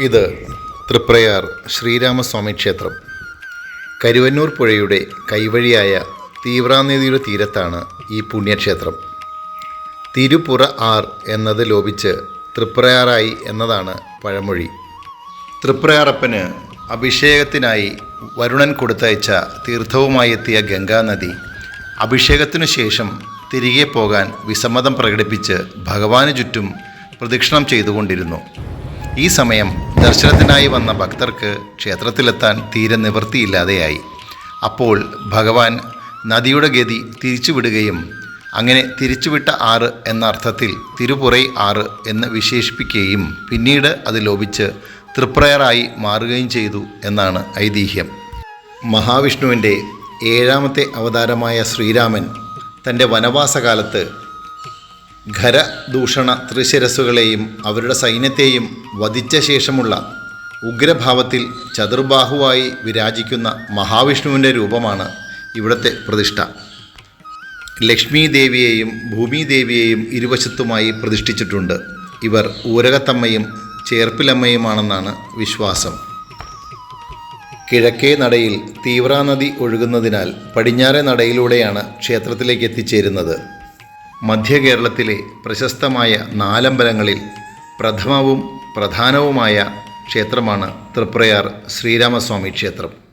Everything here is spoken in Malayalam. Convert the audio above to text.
ഇത് തൃപ്രയാർ ശ്രീരാമസ്വാമി ക്ഷേത്രം. കരുവന്നൂർ പുഴയുടെ കൈവഴിയായ തീവ്രാനദിയുടെ തീരത്താണ് ഈ പുണ്യക്ഷേത്രം. തിരുപുറ ആർ എന്നത് ലോപിച്ച് തൃപ്രയാറായി എന്നതാണ് പഴമൊഴി. തൃപ്രയാറപ്പന് അഭിഷേകത്തിനായി വരുണൻ കൊടുത്തയച്ച തീർത്ഥവുമായി എത്തിയ ഗംഗാനദി അഭിഷേകത്തിനു ശേഷം തിരികെ പോകാൻ വിസമ്മതം പ്രകടിപ്പിച്ച് ഭഗവാന് ചുറ്റും പ്രദക്ഷിണം ചെയ്തുകൊണ്ടിരുന്നു. ഈ സമയം ദർശനത്തിനായി വന്ന ഭക്തർക്ക് ക്ഷേത്രത്തിലെത്താൻ തീരെ നിവൃത്തിയില്ലാതെയായി. അപ്പോൾ ഭഗവാൻ നദിയുടെ ഗതി തിരിച്ചുവിടുകയും അങ്ങനെ തിരിച്ചുവിട്ട ആറ് എന്ന അർത്ഥത്തിൽ തിരുപുറൈ ആറ് എന്ന് വിശേഷിപ്പിക്കുകയും പിന്നീട് അത് ലോപിച്ച് തൃപ്രയറായി മാറുകയും ചെയ്തു എന്നാണ് ഐതിഹ്യം. മഹാവിഷ്ണുവിന്റെ ഏഴാമത്തെ അവതാരമായ ശ്രീരാമൻ തന്റെ വനവാസകാലത്ത് ഖരദൂഷണ ത്രിശിരസുകളെയും അവരുടെ സൈന്യത്തെയും വധിച്ച ശേഷമുള്ള ഉഗ്രഭാവത്തിൽ ചതുർബാഹുവായി വിരാജിക്കുന്ന മഹാവിഷ്ണുവിന്റെ രൂപമാണ് ഇവിടുത്തെ പ്രതിഷ്ഠ. ലക്ഷ്മി ദേവിയെയും ഭൂമിദേവിയെയും ഇരുവശത്തുമായി പ്രതിഷ്ഠിച്ചിട്ടുണ്ട്. ഇവർ ഊരകത്തമ്മയും ചേർപ്പിലമ്മയുമാണെന്നാണ് വിശ്വാസം. കിഴക്കേ നടയിൽ തീവ്രാനദി ഒഴുകുന്നതിനാൽ പടിഞ്ഞാറേ നടയിലൂടെയാണ് ക്ഷേത്രത്തിലേക്ക് എത്തിച്ചേരുന്നത്. മധ്യകേരളത്തിലെ പ്രശസ്തമായ നാലമ്പലങ്ങളിൽ പ്രഥമവും പ്രധാനവുമായ ക്ഷേത്രമാണ് തൃപ്രയാർ ശ്രീരാമസ്വാമി ക്ഷേത്രം.